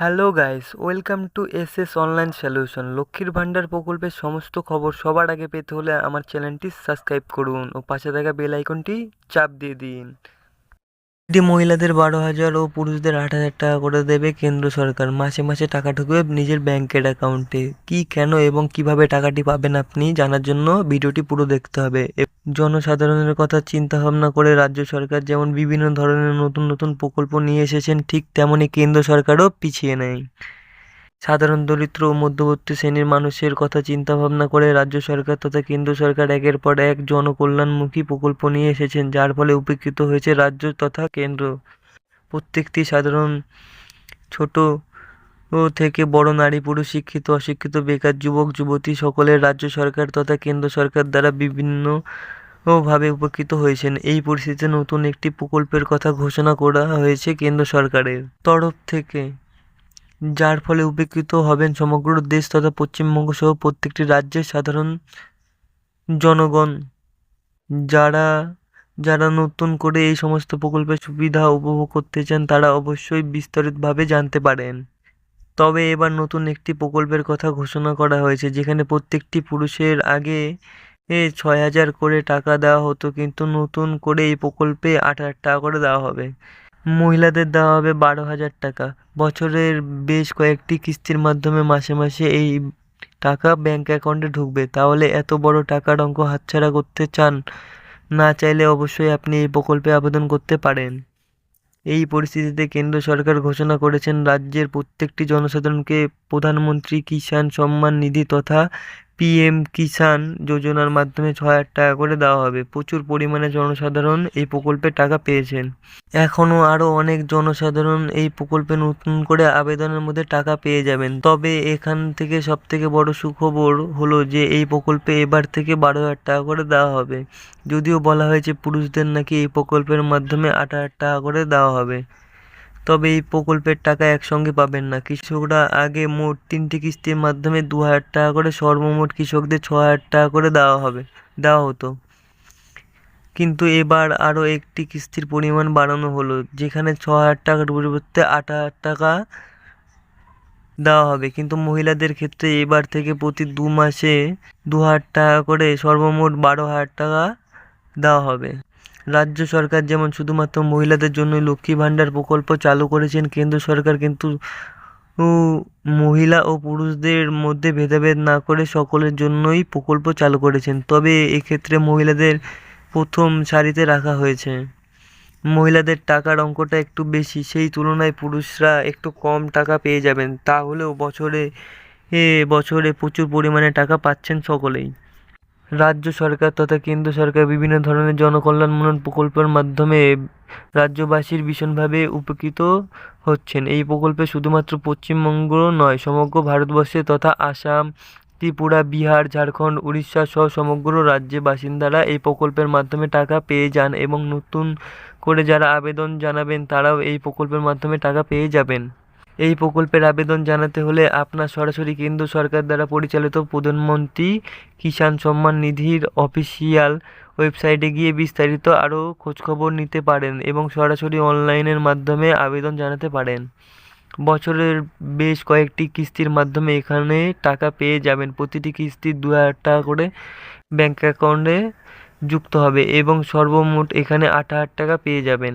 Hello guys, welcome to S S online solution, লক্ষ্মীর ভাণ্ডার প্রকল্পের সমস্ত খবর সবার আগে পেতে হলে আমার চ্যানেলটি সাবস্ক্রাইব করুন ও পাশে থাকা বেল আইকনটি চাপ দিয়ে দিন। এটি মহিলাদের বারো হাজার ও পুরুষদের আট হাজার টাকা করে দেবে কেন্দ্র সরকার। মাসে মাসে টাকা ঢুকবে নিজের ব্যাংকের অ্যাকাউন্টে। কি, কেন এবং কীভাবে টাকাটি পাবেন আপনি জানার জন্য ভিডিওটি পুরো দেখতে হবে। জনসাধারণের কথা চিন্তা ভাবনা করে রাজ্য সরকার যেমন বিভিন্ন ধরনের নতুন নতুন প্রকল্প নিয়ে এসেছেন, ঠিক তেমনই কেন্দ্র সরকারও পিছিয়ে নেয় সাধারণ দরিদ্র ও মধ্যবর্তী শ্রেণির মানুষের কথা চিন্তা ভাবনা করে রাজ্য সরকার তথা কেন্দ্র সরকার একের পর এক জনকল্যাণমুখী প্রকল্প নিয়ে এসেছেন, যার ফলে উপকৃত হয়েছে রাজ্য তথা কেন্দ্র। প্রত্যেকটি সাধারণ ছোট থেকে বড় নারী, পুরুষ, শিক্ষিত, অশিক্ষিত, বেকার, যুবক, যুবতী সকলের রাজ্য সরকার তথা কেন্দ্র সরকার দ্বারা বিভিন্ন ভাবে উপকৃত হয়েছেন। এই পরিস্থিতিতে নতুন একটি প্রকল্পের কথা ঘোষণা করা হয়েছে কেন্দ্র সরকারের তরফ থেকে। যার ফলে উপকৃত হবেন সমগ্র দেশ তথা পশ্চিমবঙ্গ সহ প্রত্যেকটি রাজ্যের সাধারণ জনগণ। যারা যারা নতুন করে এই সমস্ত প্রকল্পের সুবিধা উপভোগ করতে চান, তারা অবশ্যই বিস্তারিতভাবে জানতে পারেন। তবে এবার নতুন একটি প্রকল্পের কথা ঘোষণা করা হয়েছে, যেখানে প্রত্যেকটি পুরুষের আগে এ ছয় হাজার করে টাকা দেওয়া হতো, কিন্তু নতুন করে এই প্রকল্পে আট হাজার টাকা করে দেওয়া হবে। মহিলাদের দেওয়া হবে বারো হাজার টাকা। বছরের বেশ কয়েকটি কিস্তির মাধ্যমে মাসে মাসে এই টাকা ব্যাংক অ্যাকাউন্টে ঢুকবে। তাহলে এত বড় টাকার অঙ্ক হাতছাড়া করতে চান, না চাইলে অবশ্যই আপনি এই প্রকল্পে আবেদন করতে পারেন। এই পরিস্থিতিতে কেন্দ্র সরকার ঘোষণা করেছেন, রাজ্যের প্রত্যেকটি জনসাধারণকে প্রধানমন্ত্রী কিষাণ সম্মান নিধি তথা পিএম কিষাণ যোজনার মাধ্যমে ছ হাজার টাকা করে দেওয়া হবে। প্রচুর পরিমাণে জনসাধারণ এই প্রকল্পে টাকা পেয়েছেন। এখনও আরও অনেক জনসাধারণ এই প্রকল্পে নতুন করে আবেদনের মধ্যে টাকা পেয়ে যাবেন। তবে এখান থেকে সব থেকে বড় সুখবর হলো যে, এই প্রকল্পে এবার থেকে বারো হাজার টাকা করে দেওয়া হবে। যদিও বলা হয়েছে পুরুষদের নাকি এই প্রকল্পের মাধ্যমে আট হাজার টাকা করে দেওয়া হবে। তবে এই প্রকল্পের টাকা একসঙ্গে পাবেন না। কৃষকরা আগে মোট তিনটি কিস্তির মাধ্যমে দু হাজার টাকা করে সর্বমোট কৃষকদের ছ হাজার টাকা করে দেওয়া হবে, দেওয়া হতো। কিন্তু এবার আরও একটি কিস্তির পরিমাণ বাড়ানো হলো, যেখানে ছ হাজার টাকার পরিবর্তে আট হাজার টাকা দেওয়া হবে। কিন্তু মহিলাদের ক্ষেত্রে এবার থেকে প্রতি দু মাসে দু হাজার টাকা করে সর্বমোট বারো হাজার টাকা দেওয়া হবে। রাজ্য সরকার যেমন শুধুমাত্র মহিলাদের জন্য লক্ষ্মী ভাণ্ডার প্রকল্প চালু করেছেন, কেন্দ্র সরকার কিন্তু মহিলা ও পুরুষদের মধ্যে ভেদাভেদ না করে সকলের জন্যই প্রকল্প চালু করেছেন। তবে এক্ষেত্রে মহিলাদের প্রথম সারিতে রাখা হয়েছে। মহিলাদের টাকার অঙ্কটা একটু বেশি, সেই তুলনায় পুরুষরা একটু কম টাকা পেয়ে যাবেন। তাহলেও বছরে, এ বছরে প্রচুর পরিমাণে টাকা পাচ্ছেন সকলেই। রাজ্য সরকার তথা কেন্দ্র সরকার বিভিন্ন ধরনের জনকল্যাণমূলক প্রকল্পের মাধ্যমে রাজ্যবাসীর ভীষণভাবে উপকৃত হচ্ছেন। এই প্রকল্পে শুধুমাত্র পশ্চিমবঙ্গ নয়, সমগ্র ভারতবর্ষে তথা আসাম, ত্রিপুরা, বিহার, ঝাড়খণ্ড, উড়িষ্যা সহ সমগ্র রাজ্যে বাসিন্দারা এই প্রকল্পের মাধ্যমে টাকা পেয়ে যান এবং নতুন করে যারা আবেদন জানাবেন তারাও এই প্রকল্পের মাধ্যমে টাকা পেয়ে যাবেন। এই প্রকল্পের আবেদন জানাতে হলে আপনার সরাসরি কেন্দ্র সরকার দ্বারা পরিচালিত প্রধানমন্ত্রী কিষাণ সম্মান নিধির অফিসিয়াল ওয়েবসাইটে গিয়ে বিস্তারিত আরও খোঁজখবর নিতে পারেন এবং সরাসরি অনলাইনের মাধ্যমে আবেদন জানাতে পারেন। বছরের বেশ কয়েকটি কিস্তির মাধ্যমে এখানে টাকা পেয়ে যাবেন। প্রতিটি কিস্তি দু হাজার টাকা করে ব্যাঙ্ক অ্যাকাউন্টে যুক্ত হবে এবং সর্বমোট এখানে আট হাজার টাকা পেয়ে যাবেন।